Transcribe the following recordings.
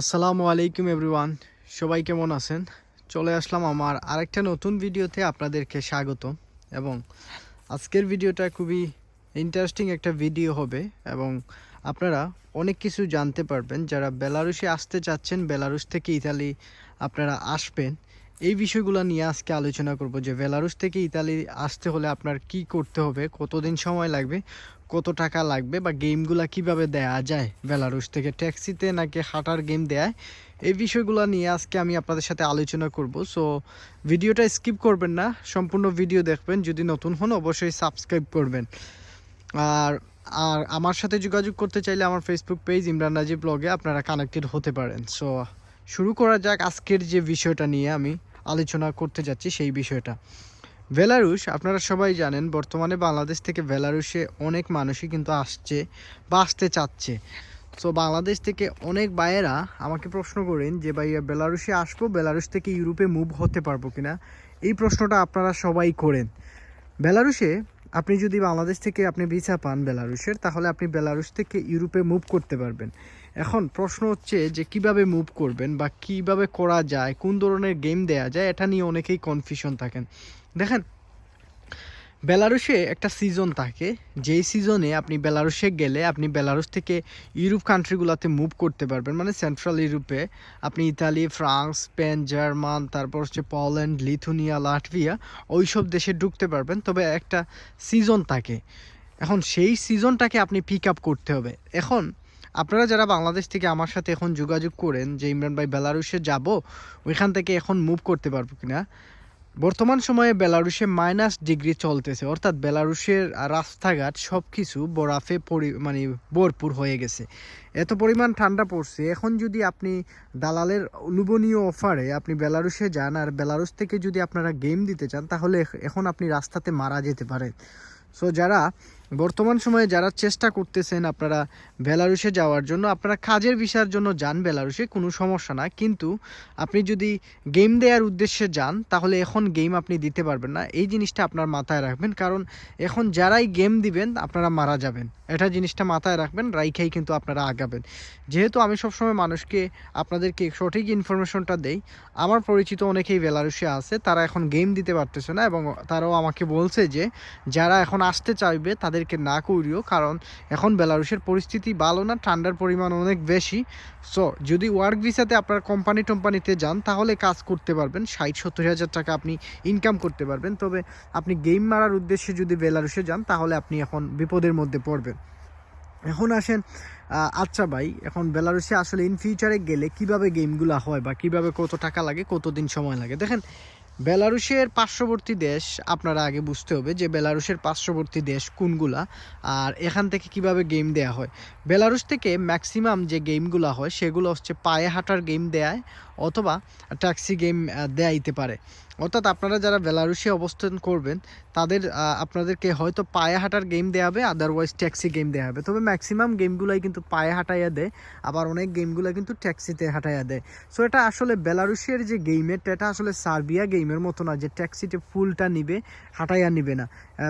আসসালামু আলাইকুম এভরিওয়ান, সবাই কেমন আছেন? চলে আসলাম আমার আরেকটা নতুন ভিডিওতে আপনাদেরকে স্বাগত এবং আজকের ভিডিওটা খুবই ইন্টারেস্টিং একটা ভিডিও হবে এবং আপনারা অনেক কিছু জানতে পারবেন। যারা বেলারুশে আসতে চাচ্ছেন, বেলারুশ থেকে ইতালি আপনারা আসবেন। এই বিষয়গুলো নিয়ে আজকে আলোচনা করব যে বেলারুশ থেকে ইতালি আসতে হলে আপনার কি করতে হবে, কতদিন সময় লাগবে, কত টাকা লাগবে বা গেমগুলো কীভাবে দেয়া যায় বেলারুশ থেকে, ট্যাক্সিতে নাকি হাঁটার গেম দেয়, এই বিষয়গুলো নিয়ে আজকে আমি আপনাদের সাথে আলোচনা করব। সো ভিডিওটা স্কিপ করবেন না, সম্পূর্ণ ভিডিও দেখবেন, যদি নতুন হন অবশ্যই সাবস্ক্রাইব করবেন। আর আর আমার সাথে যোগাযোগ করতে চাইলে আমার ফেসবুক পেজ ইমরান রাজীব ব্লগে আপনারা কানেক্টেড হতে পারেন। সো শুরু করা যাক আজকের যে বিষয়টা নিয়ে আমি। আলোচনা করতে যাচ্ছি সেই বিষয়টা। বেলারুশ, আপনারা সবাই জানেন, বর্তমানে বাংলাদেশ থেকে বেলারুশে অনেক মানুষই কিন্তু আসছে বা আসতে চাচ্ছে। সো বাংলাদেশ থেকে অনেক ভাইয়েরা আমাকে প্রশ্ন করেন যে, ভাইয়া, বেলারুশে আসব? বেলারুশ থেকে ইউরোপে মুভ হতে পারব কিনা? এই প্রশ্নটা আপনারা সবাই করেন। বেলারুশে আপনি যদি বাংলাদেশ থেকে আপনি ভিসা পান বেলারুশের, তাহলে আপনি বেলারুশ থেকে ইউরোপে মুভ করতে পারবেন। এখন প্রশ্ন হচ্ছে যে কীভাবে মুভ করবেন বা কীভাবে করা যায়, কোন ধরনের গেম দেয়া যায়, এটা নিয়ে অনেকেই কনফিউশন থাকেন। দেখেন, বেলারুশে একটা সিজন থাকে, যেই সিজনে আপনি বেলারুশে গেলে আপনি বেলারুশ থেকে ইউরোপ কান্ট্রিগুলোতে মুভ করতে পারবেন মানে সেন্ট্রাল ইউরোপে আপনি ইতালি ফ্রান্স স্পেন জার্মান তারপর হচ্ছে পোল্যান্ড লিথুনিয়া লাটভিয়া ওই সব দেশে ঢুকতে পারবেন। তবে একটা সিজন থাকে। এখন সেই সিজনটাকে আপনি পিক আপ করতে হবে। এখন আপনারা যারা বাংলাদেশ থেকে আমার সাথে এখন যোগাযোগ করেন যে ইমরান ভাই বেলারুশে যাব, ওইখান থেকে এখন মুভ করতে পারব কিনা? বর্তমান সময়ে বেলারুশে মাইনাস ডিগ্রি চলতেছে। অর্থাৎ বেলারুশের রাস্তাঘাট সব কিছু বরাফে পরি মানে ভরপুর হয়ে গেছে। এত পরিমাণ ঠান্ডা পড়ছে। এখন যদি আপনি দালালের লোভনীয় অফারে আপনি বেলারুশে যান আর বেলারুশ থেকে যদি আপনারা গেম দিতে চান, তাহলে এখন আপনি রাস্তাতে মারা যেতে পারেন। সো যারা বর্তমান সময়ে যারা চেষ্টা করতেছেন আপনারা বেলারুশে যাওয়ার জন্য, আপনারা কাজের ভিসার জন্য যান বেলারুশে, কোনো সমস্যা না। কিন্তু আপনি যদি গেম দেওয়ার উদ্দেশ্যে যান, তাহলে এখন গেম আপনি দিতে পারবেন না। এই জিনিসটা আপনার মাথায় রাখবেন। কারণ এখন যারাই গেম দিবেন, আপনারা মারা যাবেন। এটা জিনিসটা মাথায় রাখবেন, রাইখাই কিন্তু আপনারা আগাবেন। যেহেতু আমি সবসময় মানুষকে আপনাদেরকে সঠিক ইনফরমেশনটা দেই, আমার পরিচিত অনেকেই বেলারুশে আছে, তারা এখন গেম দিতে পারতেছে না এবং তারাও আমাকে বলছে যে, যারা এখন আসতে চাইবে তাদেরকে না করিও, কারণ এখন বেলারুশের পরিস্থিতি ভালো না, ঠান্ডার পরিমাণ অনেক বেশি। সো যদি ওয়ার্ক ভিসাতে আপনার কোম্পানি টোম্পানিতে যান, তাহলে কাজ করতে পারবেন। ষাট, সত্তর হাজার টাকা আপনি ইনকাম করতে পারবেন। তবে আপনি গেম মারার উদ্দেশ্যে যদি বেলারুশে যান, তাহলে আপনি এখন বিপদের মধ্যে পড়বেন। এখন আসেন আচ্ছা ভাই, এখন বেলারুশে আসলে ইন ফিউচারে গেলে কীভাবে গেমগুলো হয় বা কীভাবে কত টাকা লাগে, কতদিন সময় লাগে? দেখেন বেলারুশের পার্শ্ববর্তী দেশ, আপনারা আগে বুঝতে হবে যে বেলারুশের পার্শ্ববর্তী দেশ কোনগুলা আর এখান থেকে কীভাবে গেম দেয়া হয়। বেলারুশ থেকে ম্যাক্সিমাম যে গেমগুলো হয়, সেগুলো হচ্ছে পায়ে হাঁটার গেম দেয় অথবা ট্যাক্সি গেম দেয়াইতে পারে। অর্থাৎ আপনারা যারা বেলারুশে অবস্থান করবেন, তাদের আপনাদেরকে হয়তো পায়ে হাঁটার গেম দেওয়া হবে আদারওয়াইজ ট্যাক্সি গেম দেওয়া হবে তবে ম্যাক্সিমাম গেমগুলোই কিন্তু পায়ে হাঁটাইয়া দেয়, আবার অনেক গেমগুলো কিন্তু ট্যাক্সিতে হাঁটাইয়া দেয়। সো এটা আসলে বেলারুশের যে গেমের, এটা আসলে সার্বিয়া গেমের মতো না, যে ট্যাক্সিতে ফুলটা নিবে, হাঁটাইয়া নিবে না।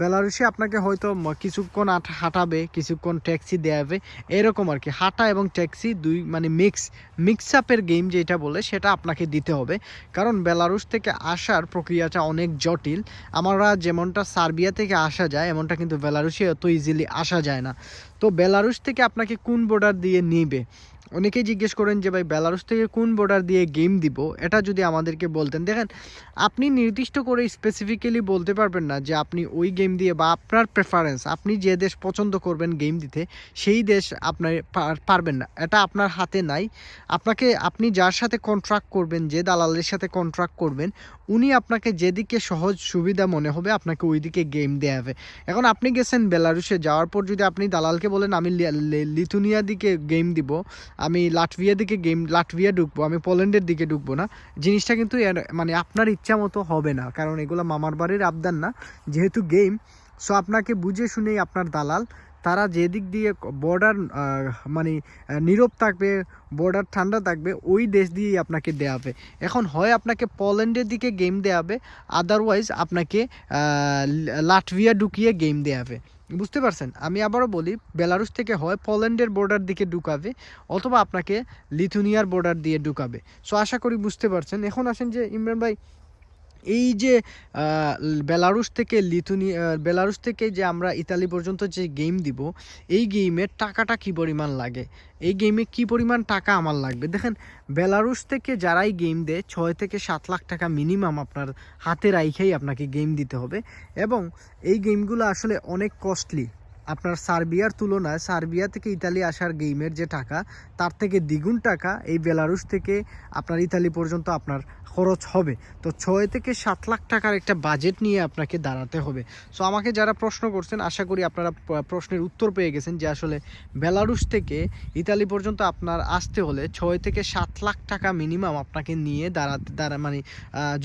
বেলারুশে আপনাকে হয়তো কিছুক্ষণ হাঁটাবে, কিছুক্ষণ ট্যাক্সি দেওয়াবে এরকম আর কি হাঁটা এবং ট্যাক্সি দুই মানে মিক্স মিক্স আপের গেম যেটা বলে সেটা আপনাকে দিতে হবে। কারণ বেলারুশ থেকে আসার প্রক্রিয়াটা অনেক জটিল। আমরা যেমনটা সার্বিয়া থেকে আসা যায়, এমনটা কিন্তু বেলারুশে এত ইজিলি আসা যায় না। তো বেলারুশ থেকে আপনাকে কোন বর্ডার দিয়ে নিবে? অনেকেই জিজ্ঞেস করেন যে ভাই, বেলারুশ থেকে কোন বর্ডার দিয়ে গেম দিব? এটা যদি আমাদেরকে বলতেন। দেখেন, আপনি নির্দিষ্ট করে স্পেসিফিক্যালি বলতে পারবেন না যে আপনি ওই গেম দিয়ে বা আপনার প্রেফারেন্স আপনি যে দেশ পছন্দ করবেন গেম দিতে, সেই দেশ আপনার পারবেন না। এটা আপনার হাতে নাই। আপনাকে, আপনি যার সাথে কন্ট্রাক্ট করবেন, যে দালালের সাথে কন্ট্রাক্ট করবেন, উনি আপনাকে যেদিকে সহজ সুবিধা মনে হবে, আপনাকে ওই দিকে গেম দেওয়া হবে। এখন আপনি গেছেন বেলারুশে, যাওয়ার পর যদি আপনি দালালকে বলেন, আমি লিথুনিয়া দিকে গেম দিব। আমি লাটভিয়া দিকে গেম লাটভিয়া ঢুকবো, আমি পোল্যান্ডের দিকে ঢুকবো না। জিনিসটা কিন্তু মানে আপনার ইচ্ছা মতো হবে না, কারণ এগুলো মামার বাড়ির আবদার না, যেহেতু গেম সো আপনাকে বুঝে শুনেই আপনার দালাল, তারা যেদিক দিয়ে বর্ডার মানে নীরব থাকবে বর্ডার ঠান্ডা থাকবে, ওই দেশ দিয়েই আপনাকে দেওয়াবে এখন হয় আপনাকে পোল্যান্ডের দিকে গেম দেওয়াবে আদারওয়াইজ আপনাকে লাটভিয়া ঢুকিয়ে গেম দেওয়াবে বুঝতে পারছেন? আমি আবারও বলি বেলারুস থেকে হয় পোল্যান্ডের বর্ডার দিকে ঢুকাবে অথবা আপনাকে লিথুনিয়ার বর্ডার দিয়ে ঢুকাবে। সো আশা করি বুঝতে পারছেন। এখন আসেন যে, ইমরান ভাই এই যে বেলারুস থেকে লিথুনি আহ, বেলারুস থেকে যে আমরা ইতালি পর্যন্ত যে গেম দিব এই গেমের টাকাটা কি পরিমাণ লাগে? এই গেমে কি পরিমাণ টাকা আমার লাগবে? দেখেন বেলারুস থেকে যারাই গেম দেয় ছয় থেকে সাত লাখ টাকা মিনিমাম আপনার হাতে রাইখেই আপনাকে গেম দিতে হবে। এবং এই গেমগুলো আসলে অনেক কস্টলি আপনার সার্বিয়ার তুলনায় সার্বিয়া থেকে ইতালি আসার গেমের যে টাকা, তার থেকে দ্বিগুণ টাকা এই বেলারুস থেকে আপনার ইতালি পর্যন্ত আপনার খরচ হবে। তো ছয় থেকে সাত লাখ টাকার একটা বাজেট নিয়ে আপনাকে দাঁড়াতে হবে। সো আমাকে যারা প্রশ্ন করছেন, আশা করি আপনারা প্রশ্নের উত্তর পেয়ে গেছেন যে আসলে বেলারুস থেকে ইতালি পর্যন্ত আপনার আসতে হলে ছয় থেকে সাত লাখ টাকা মিনিমাম আপনাকে নিয়ে দাঁড়াতে, দাঁড়া মানে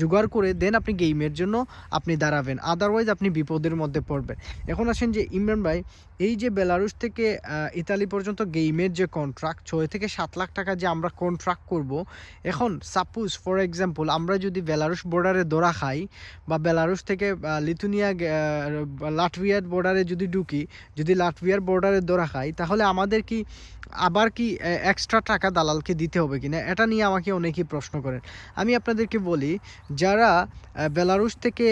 জোগাড় করে দেন আপনি গেমের জন্য আপনি দাঁড়াবেন। আদারওয়াইজ আপনি বিপদের মধ্যে পড়বেন। এখন আসেন যে ইমরান ভাই এই যে বেলারুস থেকে ইতালি পর্যন্ত গেমের যে কন্ট্রাক্ট ছয় থেকে সাত লাখ টাকা যে আমরা কন্ট্রাক্ট করব, এখন সাপোজ ফর এক্সাম্পল আমরা যদি বেলারুস বর্ডারে দৌড়া খাই বা বেলারুস থেকে লিথুনিয়া লাটভিয়ার বর্ডারে যদি ঢুকি, যদি লাটভিয়ার বর্ডারে দৌড়া খাই, তাহলে আমাদের কি, আবার কি এক্সট্রা টাকা দালালকে দিতে হবে কিনা? এটা নিয়ে আমাকে অনেকেই প্রশ্ন করেন। আমি আপনাদেরকে বলি, যারা বেলারুস থেকে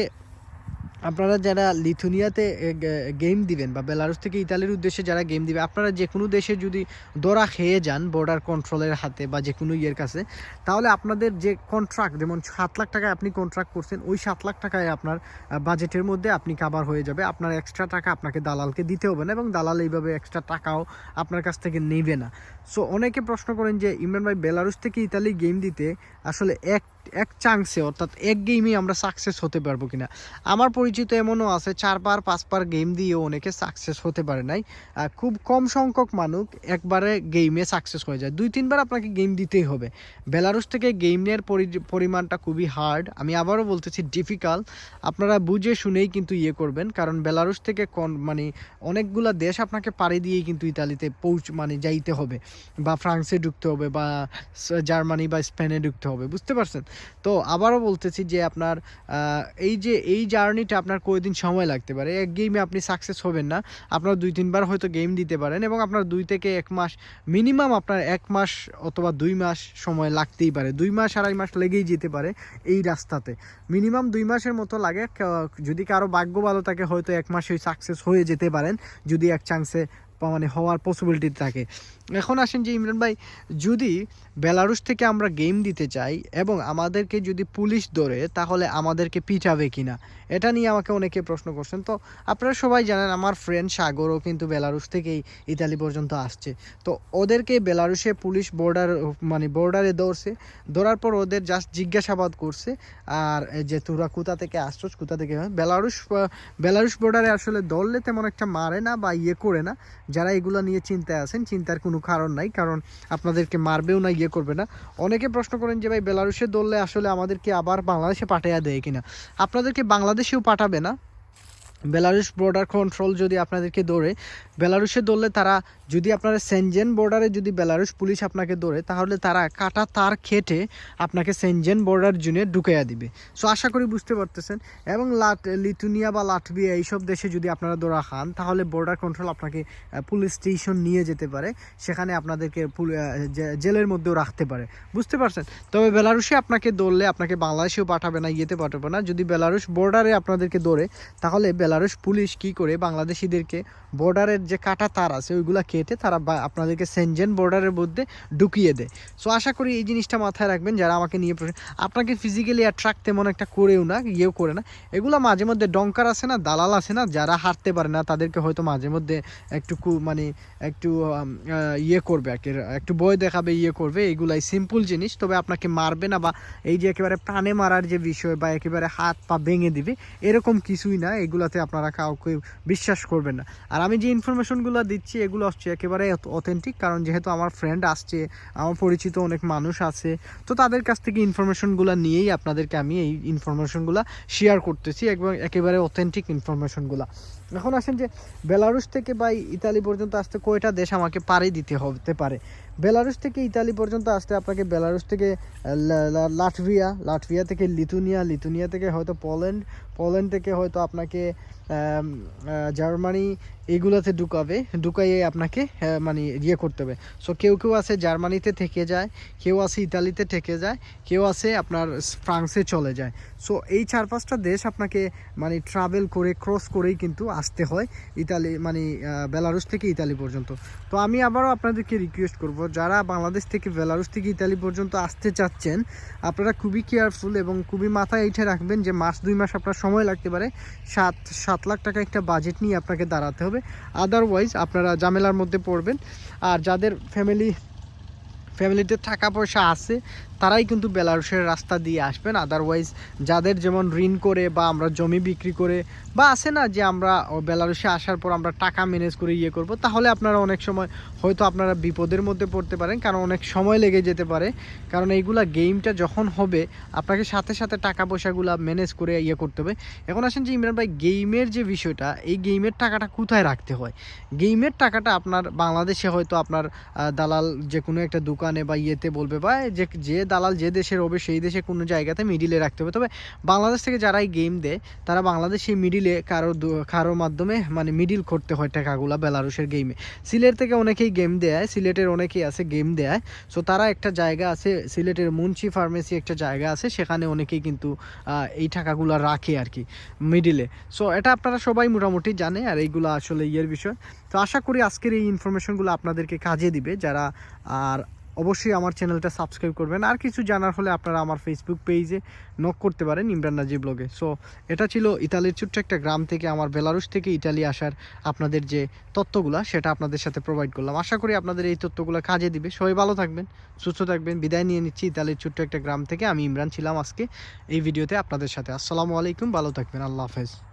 আপনারা যারা লিথুনিয়াতে গেম দিবেন বা বেলারুস থেকে ইতালির উদ্দেশ্যে যারা গেম দিবে, আপনারা যে কোনো দেশে যদি দরা খেয়ে যান বর্ডার কন্ট্রোলের হাতে বা যে কোনো ইয়ের কাছে, তাহলে আপনাদের যে কন্ট্রাক্ট যেমন সাত লাখ টাকায় আপনি কন্ট্রাক্ট করছেন, ওই সাত লাখ টাকায় আপনার বাজেটের মধ্যে আপনি কাভার হয়ে যাবে। আপনার এক্সট্রা টাকা আপনাকে দালালকে দিতে হবে না এবং দালাল এইভাবে এক্সট্রা টাকাও আপনার কাছ থেকে নেবে না। সো অনেকে প্রশ্ন করেন যে, ইমরান ভাই বেলারুস থেকে ইতালি গেম দিতে আসলে এক এক চান্সে অর্থাৎ এক গেমে আমরা সাকসেস হতে পারব কিনা। আমার পরিচিত এমনও আছে, চারবার, পাঁচবার গেম দিয়েও অনেকে সাকসেস হতে পারে নাই। খুব কম সংখ্যক মানুষ একবারে গেমে সাকসেস হয়ে যায়। দুই, তিনবার আপনাকে গেম দিতেই হবে। বেলারুস থেকে গেমের পরিমাণটা খুবই হার্ড আমি আবারও বলতেছি ডিফিকাল্ট আপনারা বুঝে শুনেই কিন্তু ইয়ে করবেন, কারণ বেলারুস থেকে কোন মানে অনেকগুলা দেশ আপনাকে পাড়ি দিয়েই কিন্তু ইতালিতে পৌঁছ মানে যাইতে হবে। বা ফ্রান্সে ঢুকতে হবে, বা জার্মানি বা স্পেনে ঢুকতে হবে। বুঝতে পারছেন? তো আবারও বলতেছি যে আপনার এই যে, এই জার্নিটা আপনার কয়দিন সময় লাগতে পারে? এক গেমে আপনি সাকসেস হবেন না। আপনার দুই, তিনবার হয়তো গেম দিতে পারেন এবং আপনার দুই থেকে এক মাস মিনিমাম আপনার এক মাস অথবা দুই মাস সময় লাগতেই পারে। দুই মাস, আড়াই মাস লেগেই যেতে পারে এই রাস্তাতে। মিনিমাম দুই মাসের মতো লাগে। যদি কারও ভাগ্য ভালো থাকে, হয়তো এক মাসে সাকসেস হয়ে যেতে পারেন। যদি এক চান্সে মানে হওয়ার পসিবিলিটি থাকে। এখন আসেন যে ইমরান ভাই, যদি বেলারুস থেকে আমরা গেম দিতে চাই এবং আমাদেরকে যদি পুলিশ ধরে, তাহলে আমাদেরকে পিটাবে কিনা? এটা নিয়ে আমাকে অনেকে প্রশ্ন করছেন। তো আপনারা সবাই জানেন, আমার ফ্রেন্ড সাগরও কিন্তু বেলারুস থেকেই ইতালি পর্যন্ত আসছে। তো ওদেরকে বেলারুসে পুলিশ বর্ডার মানে বর্ডারে দৌড়ছে ধরার পর ওদের জাস্ট জিজ্ঞাসাবাদ করছে, আর যে তোরা কোথা থেকে আসছোস, কোথা থেকে বেলারুস বেলারুস বর্ডারে আসলে দৌড়লে তেমন একটা মারে না বা ইয়ে করে না। যারা এগুলো নিয়ে চিন্তায় আছেন, চিন্তার কোনো কারণ নাই, কারণ আপনাদেরকে মারবেও না ইয়ে করবে না। অনেকে প্রশ্ন করেন যে, ভাই বেলারুসে দৌড়লে আসলে আমাদেরকে আবার বাংলাদেশে পাঠাইয়া দেয় কিনা? আপনাদেরকে বাংলাদেশেও পাঠাবে না? বেলারুস বর্ডার কন্ট্রোল যদি আপনাদেরকে দৌড়ে বেলারুসে দৌড়লে তারা যদি আপনারা সেনজেন বর্ডারে যদি বেলারুস পুলিশ আপনাকে দৌড়ে, তাহলে তারা কাটা তার খেটে আপনাকে সেনজেন বর্ডার জুনে ঢুকাইয়া দিবে। সো আশা করি বুঝতে পারতেছেন। এবং লাট, লিথুনিয়া বা লাটভিয়া এইসব দেশে যদি আপনারা দৌড়া খান, তাহলে বর্ডার কন্ট্রোল আপনাকে পুলিশ স্টেশন নিয়ে যেতে পারে। সেখানে আপনাদেরকে জেলের মধ্যেও রাখতে পারে। বুঝতে পারছেন? তবে বেলারুসে আপনাকে দৌড়লে আপনাকে বাংলাদেশেও পাঠাবে না, ইয়েতে পাঠাবে না। যদি বেলারুস বর্ডারে আপনাদেরকে দৌড়ে, তাহলে বেলারুস পুলিশ কি করে বাংলাদেশিদেরকে বর্ডারের যে কাটা তার আছে, ওইগুলা কেটে তারা আপনাদেরকে সেনজেন বর্ডারের মধ্যে ঢুকিয়ে দেয়। সো আশা করি এই জিনিসটা মাথায় রাখবেন যারা আমাকে নিয়ে প্রশ্ন আপনাকে ফিজিক্যালি অ্যাট্রাক্ট তেমন একটা করেও না, ইয়েও করে না। এগুলো মাঝে মধ্যে ডঙ্কার আছে না, দালাল আছে না, যারা হারতে পারে না, তাদেরকে হয়তো মাঝে মধ্যে একটু মানে একটু ইয়ে করবে আর কি, একটু বই দেখাবে ইয়ে করবে, এগুলাই সিম্পল জিনিস। তবে আপনাকে মারবে না বা এই যে একেবারে প্রাণে মারার যে বিষয় বা একেবারে হাত পা ভেঙে দিবে, এরকম কিছুই না। এগুলাতে আপনারা কাউকে বিশ্বাস করবেন না। আর আমি যে ইনফরমেশনগুলো দিচ্ছি, এগুলো আসছে একেবারে অথেন্টিক কারণ যেহেতু আমার ফ্রেন্ড আসছে, আমার পরিচিত অনেক মানুষ আছে, তো তাদের কাছ থেকে ইনফরমেশনগুলো নিয়েই আপনাদেরকে আমি এই ইনফরমেশনগুলো শেয়ার করতেছি একবার একেবারে অথেন্টিক ইনফরমেশনগুলো এখন আসেন যে বেলারুশ থেকে বা ইতালি পর্যন্ত আসতে কয়টা দেশ আমাকে পাড়ি দিতে হতে পারে? বেলারুশ থেকে ইতালি পর্যন্ত আসতে আপনাকে বেলারুশ থেকে লাটভিয়া লাটভিয়া থেকে লিথুনিয়া লিথুনিয়া থেকে হয়তো পোল্যান্ড পোল্যান্ড থেকে হয়তো আপনাকে জার্মানি এগুলোতে ঢুকাবে, ঢুকাইয়ে আপনাকে মানে ইয়ে করতে হবে। সো কেউ কেউ আছে জার্মানিতে থেকে যায়, কেউ আছে ইতালিতে থেকে যায়, কেউ আছে আপনার ফ্রান্সে চলে যায়। সো এই চার পাঁচটা দেশ আপনাকে মানে ট্রাভেল করে ক্রস করেই কিন্তু আসতে হয় ইতালি মানে বেলারুস থেকে ইতালি পর্যন্ত। তো আমি আবারও আপনাদেরকে রিকোয়েস্ট করব, যারা বাংলাদেশ থেকে বেলারুস থেকে ইতালি পর্যন্ত আসতে চাচ্ছেন, আপনারা খুবই কেয়ারফুল এবং খুবই মাথায় এইটা রাখবেন যে মাস দুই মাস আপনার সময় লাগতে পারে, সাত সাত সাত লাখ টাকা একটা বাজেট নিয়ে আপনাকে দাঁড়াতে হবে। আদারওয়াইজ আপনারা ঝামেলার মধ্যে পড়বেন। আর যাদের ফ্যামিলি ফ্যামিলিতে টাকা পয়সা আছে, তারাই কিন্তু বেলারুসের রাস্তা দিয়ে আসবেন। আদারওয়াইজ যাদের যেমন ঋণ করে বা আমরা জমি বিক্রি করে বা আছে না যে আমরা, ও বেলারুসে আসার পর আমরা টাকা ম্যানেজ করে ইয়ে করব, তাহলে আপনারা অনেক সময় হয়তো আপনারা বিপদের মধ্যে পড়তে পারেন, কারণ অনেক সময় লেগে যেতে পারে। কারণ এইগুলা গেমটা যখন হবে, আপনাকে সাথে সাথে টাকা পয়সাগুলা ম্যানেজ করে ইয়ে করতে হবে। এখন আসেন যে ইমরান ভাই গেমের যে বিষয়টা, এই গেমের টাকাটা কোথায় রাখতে হয়? গেমের টাকাটা আপনার বাংলাদেশে হয়তো আপনার দালাল যে কোনো একটা দোকানে বা ইয়েতে বলবে, বা যে যে দালাল যে দেশের হবে সেই দেশে কোনো জায়গাতে মিডিলে রাখতে হবে। তবে বাংলাদেশ থেকে যারা এই গেম দেয়, তারা বাংলাদেশ মিডিলে কারও দু- কারোর মাধ্যমে মানে মিডিল করতে হয় টাকাগুলা বেলারুশের গেমে সিলেট থেকে অনেকেই গেম দেয়, সিলেটের অনেকেই আছে গেম দেয়। সো তারা একটা জায়গা আছে, সিলেটের মুন্সি ফার্মেসি একটা জায়গা আছে, সেখানে অনেকেই কিন্তু এই টাকাগুলো রাখে আর কি, মিডিলে। সো এটা আপনারা সবাই মোটামুটি জানে, আর এইগুলো আসলে ইয়ের বিষয়। তো আশা করি আজকের এই ইনফরমেশনগুলো আপনাদেরকে কাজে দিবে, যারা, আর অবশ্যই আমার চ্যানেলটা সাবস্ক্রাইব করবেন। আর কিছু জানার হলে আপনারা আমার ফেসবুক পেজে নক করতে পারেন ইমরান নাজি ব্লগে সো এটা ছিল ইতালির ছোট্ট একটা গ্রাম থেকে আমার বেলারুস থেকে ইতালি আসার আপনাদের যে তথ্যগুলো সেটা আপনাদের সাথে প্রোভাইড করলাম। আশা করি আপনাদের এই তথ্যগুলো কাজে দিবে। সবাই ভালো থাকবেন, সুস্থ থাকবেন। বিদায় নিয়ে নিচ্ছি ইতালির ছোট্ট একটা গ্রাম থেকে। আমি ইমরান ছিলাম আজকে এই ভিডিওতে আপনাদের সাথে। আসসালামু আলাইকুম, ভালো থাকবেন। আল্লাহ হাফেজ।